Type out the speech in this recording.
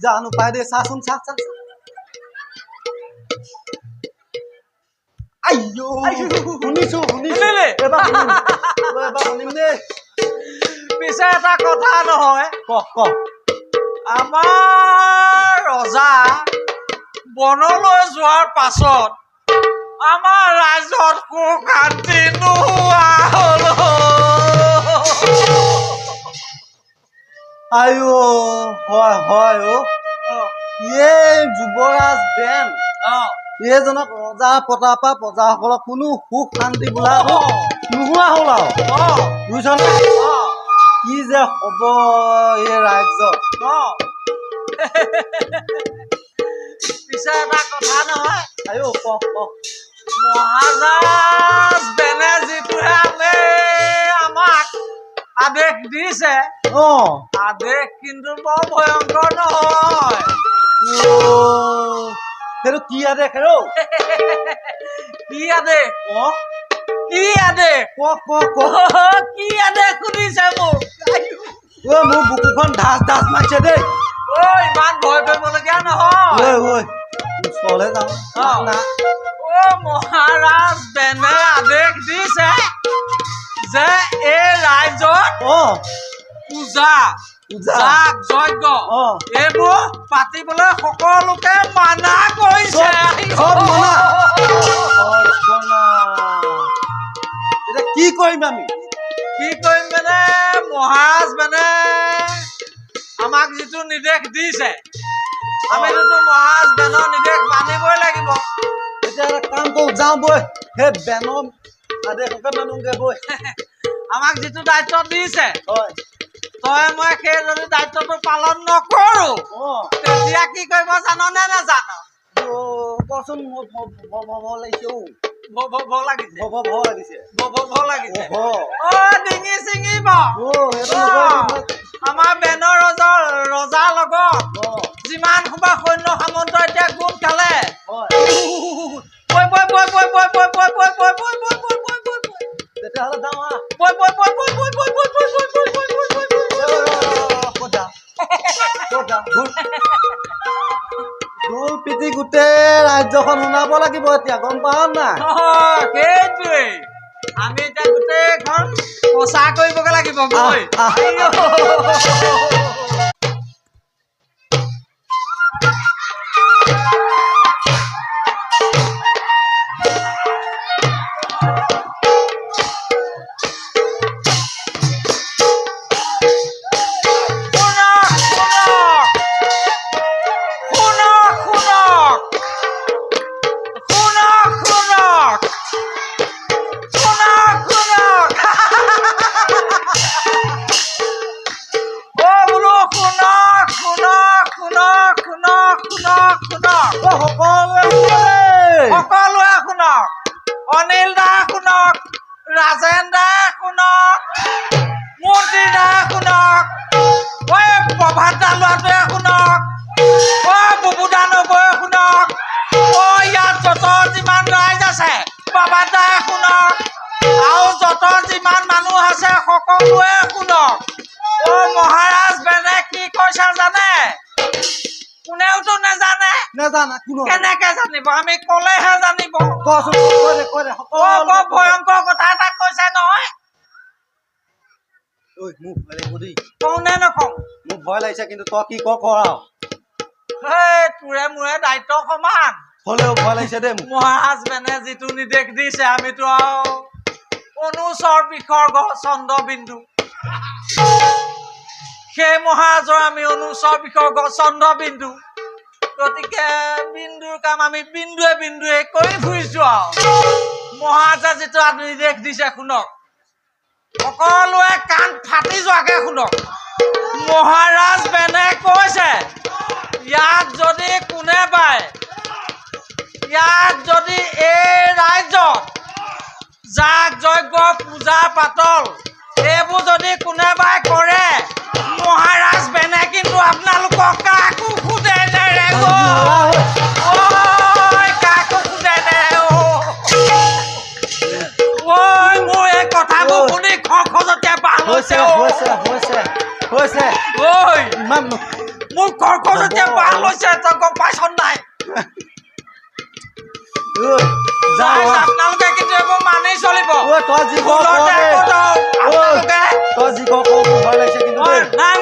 जानु पाइदे सासुन छ छ आयो हुनिसो हुनिसो ले ए बा ए बा निमदे पिसा एता कथा न होय क क আমাৰ ৰজা বনলৈ যোৱাৰ পাছত আমাৰ ৰাজত কু কান্তি নোহোৱা হ'ল আইও হয় হয় অ। এই যুৱৰাজ বেন। অ, এইজনক ৰজা পতাৰ পৰা প্ৰজাসকলক কোনো সুখ শান্তি বোলা নোহোৱা হ'ল আৰু। অ, বুজিছনে? অ, কি যে হ'ব এই ৰাজ্যত। অ। পিছে এটা কথা নহয়। আইও ক ক মহাৰাজ বেনে যিটোহে আমি আদেশ দিছে? অ আদেশ কিন্তু বৰ ভয়ংকৰ নহয়। সেইটো কি আদেশ হেৰৌ কি আদেশ অ কি আদেশ ক ক ক? কি আদেশ শুনিছে মোক? ঐ মোৰ বুকুখন ধাচ ধাচ মাৰিছে দেই। ঐ ইমান ভয় কৰিবলগীয়া নহয়। ঐ ঐ ওচৰলৈ যাওঁ। যাগ যজ্ঞ এইবোৰ পাতিবলৈ সকলোকে মানা কৰিছে। কি কৰিম আমি? কি কৰিম মানে মহাৰাজ মানে আমাক যিটো নিৰ্দেশ দিছে আমিতো মহাৰাজ বেনৰ নিৰ্দেশ মানিবই লাগিব। এতিয়া এটা কাম কৰোঁ যাওঁ বৈ সেই বেনৰ আদেশকে মানুহে বৈ। আমাক যিটো দায়িত্ব দিছে হয়। তই মই সেই যদি দায়িত্বটো পালন নকৰো তেতিয়া কি কৰিব জান নে নাজান কচোন ভয় লাগিছে ভয় লাগিছে ভয় লাগিছে ভয় লাগিছে অ ডিঙি চিঙিব আমাৰ বেনৰ ৰজাৰ ৰজাৰ লগত যিমান সোপা সৈন্য সামন্ত এতিয়া গোট খালে তেতিয়াহ'লে যাওঁ ঢোল পিটি গোটেই ৰাজ্যখন শুনাব লাগিব এতিয়া গম পাৱ নাই? নহয়, আমি এতিয়া গোটেইখন প্ৰচাৰ কৰিবগে লাগিব গৈ সকলোৱে শুনক অ মহাৰাজ বেনে কি কৈছে জানে? কোনেওতো নাজানে। নেজানা কোনো কেনেকে জানিব? আমি কলেহে জানিব। বৰ ভয়ংকৰ কথা এটা কৈছে নহয়। ঐ, মোৰ ভয় লাগিব দেই। কওঁ নে নকওঁ? মোৰ ভয় লাগিছে কিন্তু তই কি ক কৰ তোৰে মোৰে দায়িত্ব সমান। হ'লেও ভয় লাগিছে দেই মহাৰাজ বেনে যিটো নিৰ্দেশ দিছে আমিতো আৰু অনুচৰ বিসৰ্গ চন্দ্ৰবিন্দু সেই মহাজৰ আমি অনুচৰ বিসৰ্গ চন্দ্ৰবিন্দু গতিকে বিন্দুৰ কাম আমি বিন্দুৱে বিন্দুৱে কৰি ফুৰিছো আৰু। মহাজে যিটো নিৰ্দেশ দিছে শুনক। সকলোৱে কাণ হয়েছে হয়েছে হয়েছে হয়েছে ওই মোক কৰ্কটতে বাহ লৈছে তই গম পাইছ নাই আপোনালোকে কেতিয়াবা মানি চলিব তই যি কওঁ নাই